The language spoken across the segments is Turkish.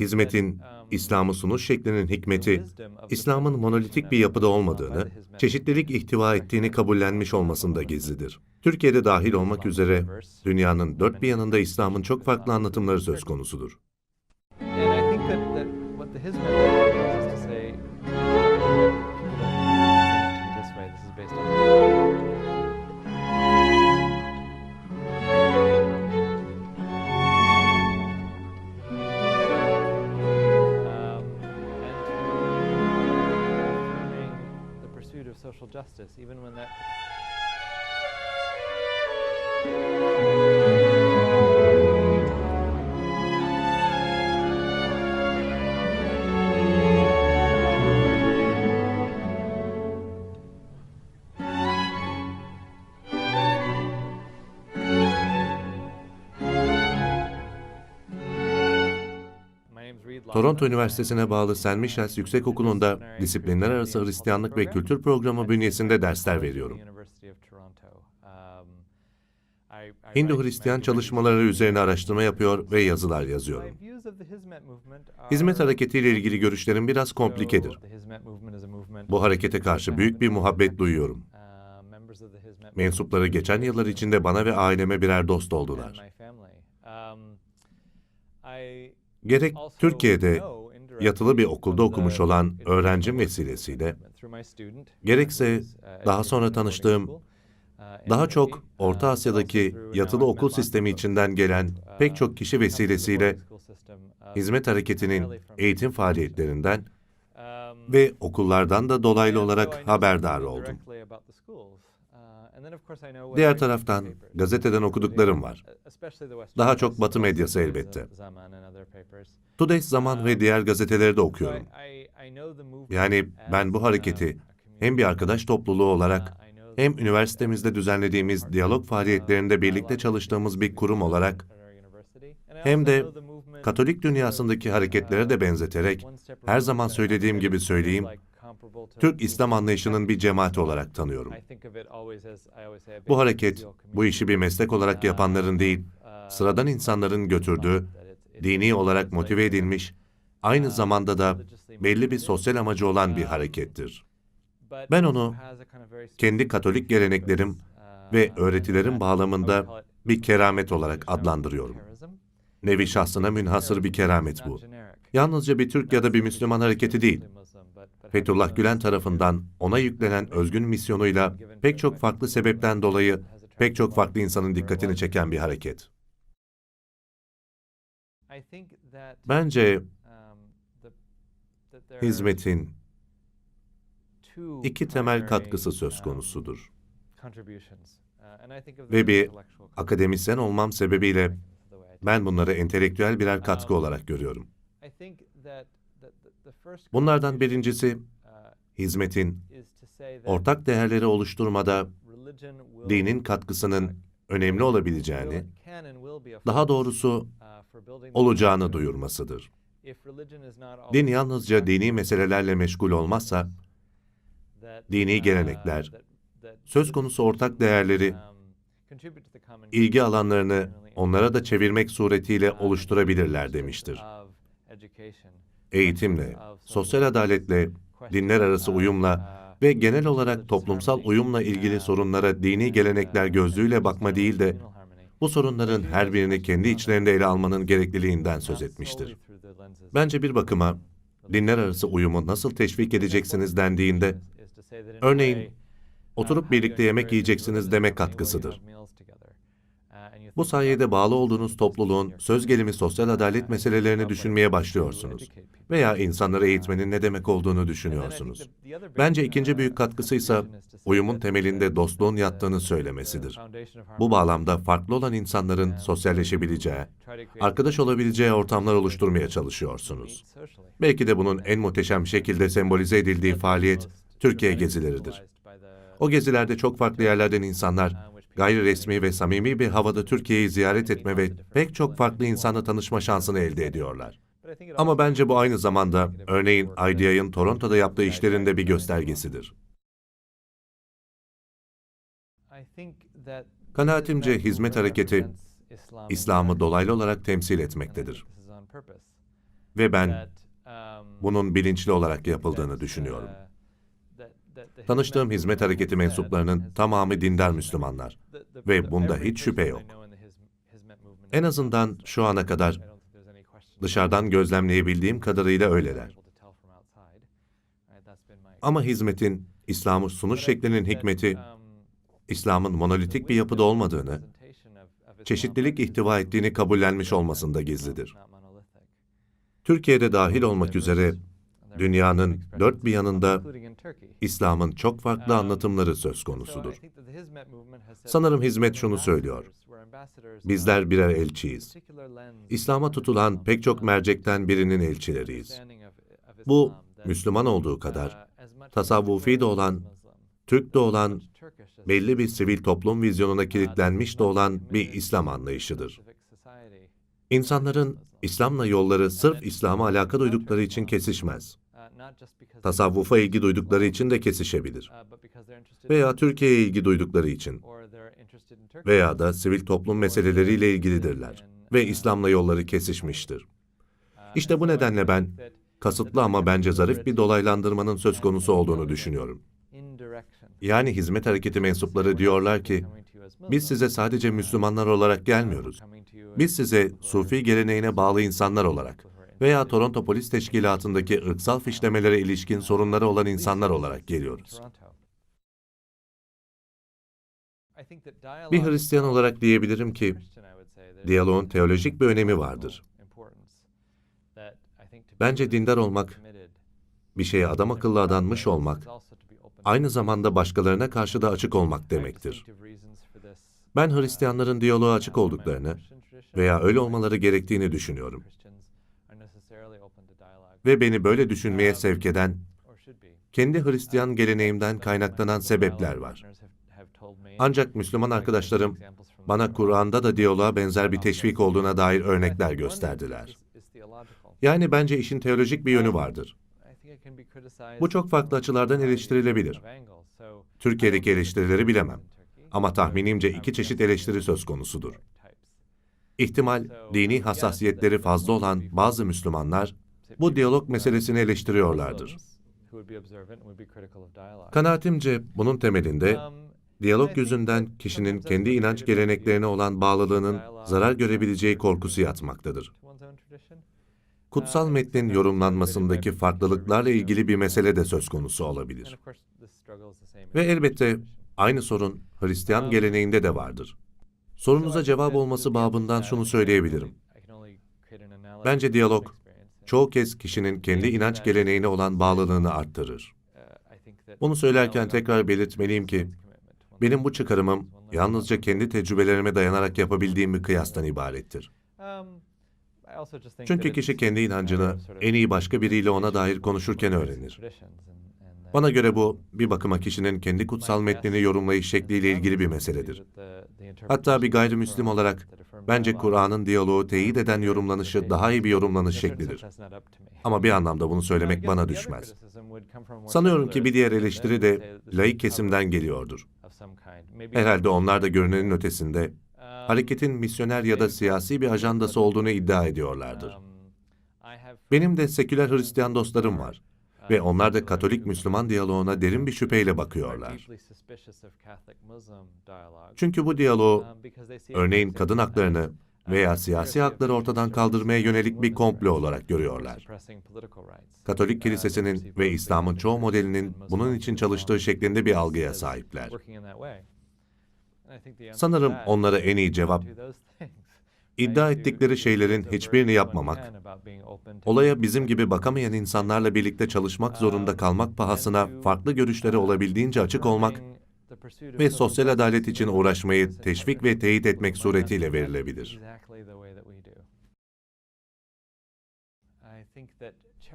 Hizmetin, İslam'ı sunuş şeklinin hikmeti, İslam'ın monolitik bir yapıda olmadığını, çeşitlilik ihtiva ettiğini kabullenmiş olmasında gizlidir. Türkiye'de dahil olmak üzere dünyanın dört bir yanında İslam'ın çok farklı anlatımları söz konusudur. Social justice, even when that Toronto. Üniversitesi'ne bağlı St. Michael's Yüksekokulu'nda disiplinler arası Hristiyanlık ve Kültür Programı bünyesinde dersler veriyorum. Um, Hindu Hristiyan çalışmaları üzerine araştırma yapıyor ve yazılar yazıyorum. Hizmet hareketiyle ilgili görüşlerim biraz komplikedir. Bu harekete karşı büyük bir muhabbet duyuyorum. Mensupları geçen yıllar içinde bana ve aileme birer dost oldular. Gerek Türkiye'de yatılı bir okulda okumuş olan öğrencim vesilesiyle, gerekse daha sonra tanıştığım, daha çok Orta Asya'daki yatılı okul sistemi içinden gelen pek çok kişi vesilesiyle hizmet hareketinin eğitim faaliyetlerinden ve okullardan da dolaylı olarak haberdar oldum. Diğer taraftan gazeteden okuduklarım var. Daha çok Batı medyası elbette. Today Zaman ve diğer gazeteleri de okuyorum. Yani ben bu hareketi hem bir arkadaş topluluğu olarak hem üniversitemizde düzenlediğimiz diyalog faaliyetlerinde birlikte çalıştığımız bir kurum olarak hem de Katolik dünyasındaki hareketlere de benzeterek her zaman söylediğim gibi söyleyeyim, Türk İslam anlayışının bir cemaati olarak tanıyorum. Bu hareket, bu işi bir meslek olarak yapanların değil, sıradan insanların götürdüğü, dini olarak motive edilmiş, aynı zamanda da belli bir sosyal amacı olan bir harekettir. Ben onu kendi Katolik geleneklerim ve öğretilerim bağlamında bir keramet olarak adlandırıyorum. Nevi şahsına münhasır bir keramet bu. Yalnızca bir Türk ya da bir Müslüman hareketi değil. Fethullah Gülen tarafından ona yüklenen özgün misyonuyla pek çok farklı sebepten dolayı pek çok farklı insanın dikkatini çeken bir hareket. Bence hizmetin iki temel katkısı söz konusudur. Ve bir akademisyen olmam sebebiyle ben bunları entelektüel birer katkı olarak görüyorum. Bunlardan birincisi, hizmetin ortak değerleri oluşturmada dinin katkısının önemli olabileceğini, daha doğrusu olacağını duyurmasıdır. Din yalnızca dini meselelerle meşgul olmazsa, dini gelenekler, söz konusu ortak değerleri, ilgi alanlarını onlara da çevirmek suretiyle oluşturabilirler demiştir. Eğitimle, sosyal adaletle, dinler arası uyumla ve genel olarak toplumsal uyumla ilgili sorunlara dini gelenekler gözlüğüyle bakma değil de bu sorunların her birini kendi içlerinde ele almanın gerekliliğinden söz etmiştir. Bence bir bakıma dinler arası uyumu nasıl teşvik edeceksiniz dendiğinde, örneğin oturup birlikte yemek yiyeceksiniz deme katkısıdır. Bu sayede bağlı olduğunuz topluluğun söz gelimi sosyal adalet meselelerini düşünmeye başlıyorsunuz. Veya insanları eğitmenin ne demek olduğunu düşünüyorsunuz. Bence ikinci büyük katkısı ise uyumun temelinde dostluğun yattığını söylemesidir. Bu bağlamda farklı olan insanların sosyalleşebileceği, arkadaş olabileceği ortamlar oluşturmaya çalışıyorsunuz. Belki de bunun en muhteşem şekilde sembolize edildiği faaliyet Türkiye gezileridir. O gezilerde çok farklı yerlerden insanlar gayri resmi ve samimi bir havada Türkiye'yi ziyaret etme ve pek çok farklı insanla tanışma şansını elde ediyorlar. Ama bence bu aynı zamanda örneğin IDIA'nın Toronto'da yaptığı işlerinde bir göstergesidir. Kanaatimce hizmet hareketi İslam'ı dolaylı olarak temsil etmektedir. Ve ben bunun bilinçli olarak yapıldığını düşünüyorum. Tanıştığım Hizmet hareketi mensuplarının tamamı dindar Müslümanlar. ve bunda hiç şüphe yok. En azından şu ana kadar dışarıdan gözlemleyebildiğim kadarıyla öyleler. Ama hizmetin, İslam'ı sunuş şeklinin hikmeti, İslam'ın monolitik bir yapıda olmadığını, çeşitlilik ihtiva ettiğini kabullenmiş olmasında gizlidir. Türkiye'de dahil olmak üzere dünyanın dört bir yanında İslam'ın çok farklı anlatımları söz konusudur. Sanırım hizmet şunu söylüyor. Bizler birer elçiyiz. İslam'a tutulan pek çok mercekten birinin elçileriyiz. Bu, Müslüman olduğu kadar, tasavvufi de olan, Türk de olan, belli bir sivil toplum vizyonuna kilitlenmiş de olan bir İslam anlayışıdır. İnsanların İslam'la yolları sırf İslam'a alaka duydukları için kesişmez. Tasavvufa ilgi duydukları için de kesişebilir. Veya Türkiye'ye ilgi duydukları için veya da sivil toplum meseleleriyle ilgilidirler ve İslam'la yolları kesişmiştir. İşte bu nedenle ben kasıtlı ama bence zarif bir dolaylandırmanın söz konusu olduğunu düşünüyorum. Yani hizmet hareketi mensupları diyorlar ki, biz size sadece Müslümanlar olarak gelmiyoruz. Biz size Sufi geleneğine bağlı insanlar olarak veya Toronto Polis Teşkilatı'ndaki ırksal fişlemelere ilişkin sorunları olan insanlar olarak geliyoruz. Bir Hristiyan olarak diyebilirim ki, diyaloğun teolojik bir önemi vardır. Bence dindar olmak, bir şeye adam akıllı adanmış olmak, aynı zamanda başkalarına karşı da açık olmak demektir. Ben Hristiyanların diyaloğa açık olduklarını veya öyle olmaları gerektiğini düşünüyorum. Ve beni böyle düşünmeye sevk eden, kendi Hristiyan geleneğimden kaynaklanan sebepler var. Ancak Müslüman arkadaşlarım bana Kur'an'da da diyaloğa benzer bir teşvik olduğuna dair örnekler gösterdiler. Yani bence işin teolojik bir yönü vardır. Bu çok farklı açılardan eleştirilebilir. Türkiye'deki eleştirileri bilemem. Ama tahminimce iki çeşit eleştiri söz konusudur. İhtimal, dini hassasiyetleri fazla olan bazı Müslümanlar bu diyalog meselesini eleştiriyorlardır. Kanaatimce bunun temelinde diyalog yüzünden kişinin kendi inanç geleneklerine olan bağlılığının zarar görebileceği korkusu yatmaktadır. Kutsal metnin yorumlanmasındaki farklılıklarla ilgili bir mesele de söz konusu olabilir. Ve elbette aynı sorun Hristiyan geleneğinde de vardır. Sorunuza cevap olması babından şunu söyleyebilirim. Bence diyalog, çoğu kez kişinin kendi inanç geleneğine olan bağlılığını arttırır. Bunu söylerken tekrar belirtmeliyim ki, benim bu çıkarımım yalnızca kendi tecrübelerime dayanarak yapabildiğim bir kıyastan ibarettir. Çünkü kişi kendi inancını en iyi başka biriyle ona dair konuşurken öğrenir. Bana göre bu, bir bakıma kişinin kendi kutsal metnini yorumlayış şekliyle ilgili bir meseledir. Hatta bir gayrimüslim olarak, bence Kur'an'ın diyaloğu teyit eden yorumlanışı daha iyi bir yorumlanış şeklidir. Ama bir anlamda bunu söylemek bana düşmez. Sanıyorum ki bir diğer eleştiri de laik kesimden geliyordur. Herhalde onlar da görünenin ötesinde, hareketin misyoner ya da siyasi bir ajandası olduğunu iddia ediyorlardır. Benim de seküler Hristiyan dostlarım var ve onlar da Katolik-Müslüman diyaloğuna derin bir şüpheyle bakıyorlar. Çünkü bu diyaloğu, örneğin kadın haklarını veya siyasi hakları ortadan kaldırmaya yönelik bir komplo olarak görüyorlar. Katolik kilisesinin ve İslam'ın çoğu modelinin bunun için çalıştığı şeklinde bir algıya sahipler. Sanırım onlara en iyi cevap, iddia ettikleri şeylerin hiçbirini yapmamak, olaya bizim gibi bakamayan insanlarla birlikte çalışmak zorunda kalmak pahasına farklı görüşlere olabildiğince açık olmak ve sosyal adalet için uğraşmayı teşvik ve teyit etmek suretiyle verilebilir.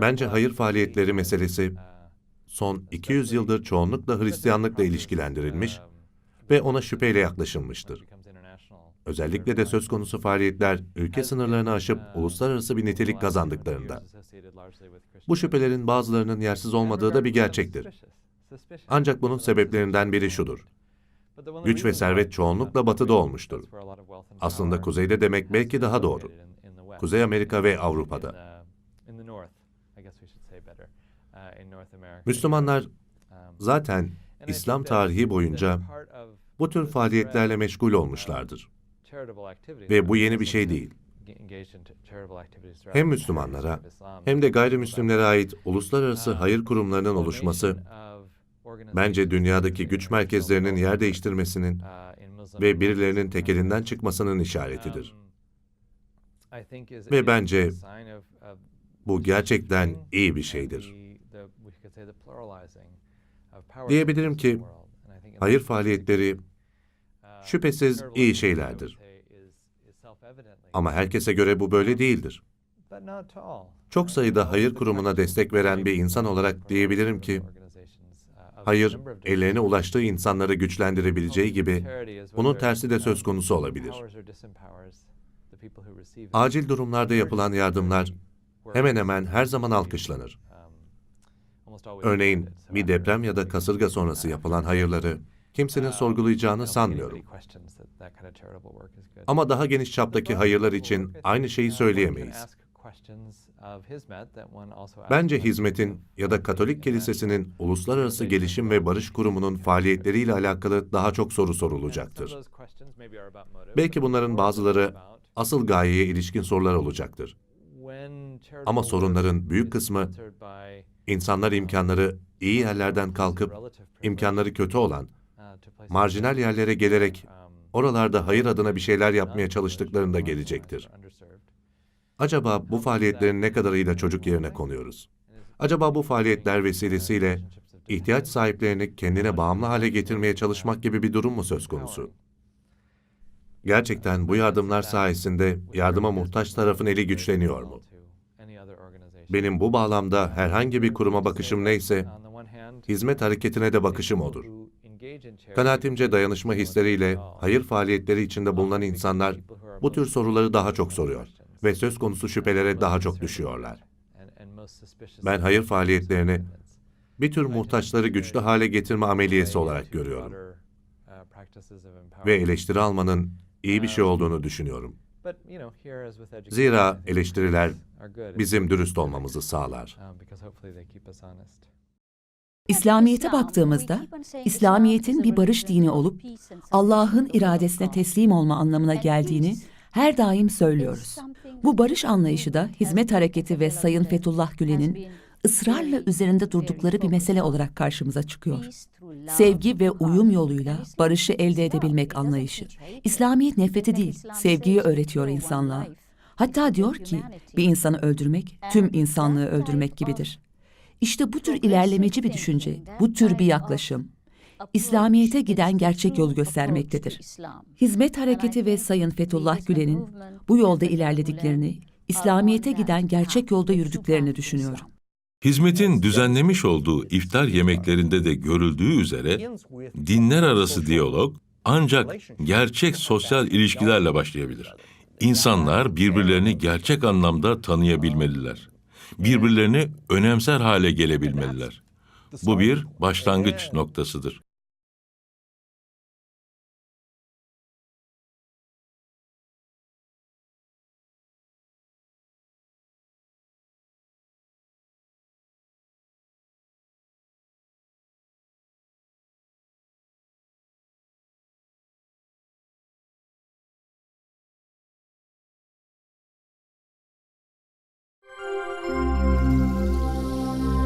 Bence hayır faaliyetleri meselesi son 200 yıldır çoğunlukla Hristiyanlıkla ilişkilendirilmiş ve ona şüpheyle yaklaşılmıştır. Özellikle de söz konusu faaliyetler ülke sınırlarını aşıp uluslararası bir nitelik kazandıklarında. Bu şüphelerin bazılarının yersiz olmadığı da bir gerçektir. Ancak bunun sebeplerinden biri şudur. Güç ve servet çoğunlukla batıda in the north, I guess we should say better, uh, in North America. Müslümanlar Um, zaten İslam tarihi boyunca bu tür faaliyetlerle meşgul olmuşlardır. Ve bu yeni bir şey değil. Hem Müslümanlara hem de gayrimüslimlere ait uluslararası hayır kurumlarının oluşması bence dünyadaki güç merkezlerinin yer değiştirmesinin ve birilerinin tekelinden çıkmasının işaretidir. Ve bence bu gerçekten iyi bir şeydir. Diyebilirim ki hayır faaliyetleri şüphesiz iyi şeylerdir. Ama herkese göre bu böyle değildir. Çok sayıda hayır kurumuna destek veren bir insan olarak diyebilirim ki, hayır, ellerine ulaştığı insanları güçlendirebileceği gibi, bunun tersi de söz konusu olabilir. Acil durumlarda yapılan yardımlar hemen hemen her zaman alkışlanır. Örneğin bir deprem ya da kasırga sonrası yapılan hayırları kimsenin sorgulayacağını sanmıyorum. Ama daha geniş çaptaki hayırlar için aynı şeyi söyleyemeyiz. Bence hizmetin ya da Katolik Kilisesi'nin Uluslararası Gelişim ve Barış Kurumu'nun faaliyetleriyle alakalı daha çok soru sorulacaktır. Belki bunların bazıları asıl gayeye ilişkin sorular olacaktır. Ama sorunların büyük kısmı insanlar imkanları iyi yerlerden kalkıp imkanları kötü olan, marjinal yerlere gelerek oralarda hayır adına bir şeyler yapmaya çalıştıklarında gelecektir. Acaba bu faaliyetlerin ne kadarıyla çocuk yerine konuyoruz? Acaba bu faaliyetler vesilesiyle ihtiyaç sahiplerini kendine bağımlı hale getirmeye çalışmak gibi bir durum mu söz konusu? Gerçekten bu yardımlar sayesinde yardıma muhtaç tarafın eli güçleniyor mu? Benim bu bağlamda herhangi bir kuruma bakışım neyse, hizmet hareketine de bakışım odur. Kanaatimce dayanışma hisleriyle hayır faaliyetleri içinde bulunan insanlar bu tür soruları daha çok soruyor ve söz konusu şüphelere daha çok düşüyorlar. Ben hayır faaliyetlerini bir tür muhtaçları güçlü hale getirme ameliyesi olarak görüyorum ve eleştiri almanın iyi bir şey olduğunu düşünüyorum. Zira eleştiriler bizim dürüst olmamızı sağlar. İslamiyet'e baktığımızda, İslamiyet'in bir barış dini olup Allah'ın iradesine teslim olma anlamına geldiğini her daim söylüyoruz. Bu barış anlayışı da hizmet hareketi ve Sayın Fethullah Gülen'in ısrarla üzerinde durdukları bir mesele olarak karşımıza çıkıyor. Sevgi ve uyum yoluyla barışı elde edebilmek anlayışı. İslamiyet nefreti değil, sevgiyi öğretiyor insanlığa. Hatta diyor ki bir insanı öldürmek tüm insanlığı öldürmek gibidir. İşte bu tür ilerlemeci bir düşünce, bu tür bir yaklaşım, İslamiyet'e giden gerçek yolu göstermektedir. Hizmet Hareketi ve Sayın Fethullah Gülen'in bu yolda ilerlediklerini, İslamiyet'e giden gerçek yolda yürüdüklerini düşünüyorum. Hizmetin düzenlemiş olduğu iftar yemeklerinde de görüldüğü üzere dinler arası diyalog ancak gerçek sosyal ilişkilerle başlayabilir. İnsanlar birbirlerini gerçek anlamda tanıyabilmeliler. Birbirlerini önemser hale gelebilmeliler. Bu bir başlangıç noktasıdır. thank you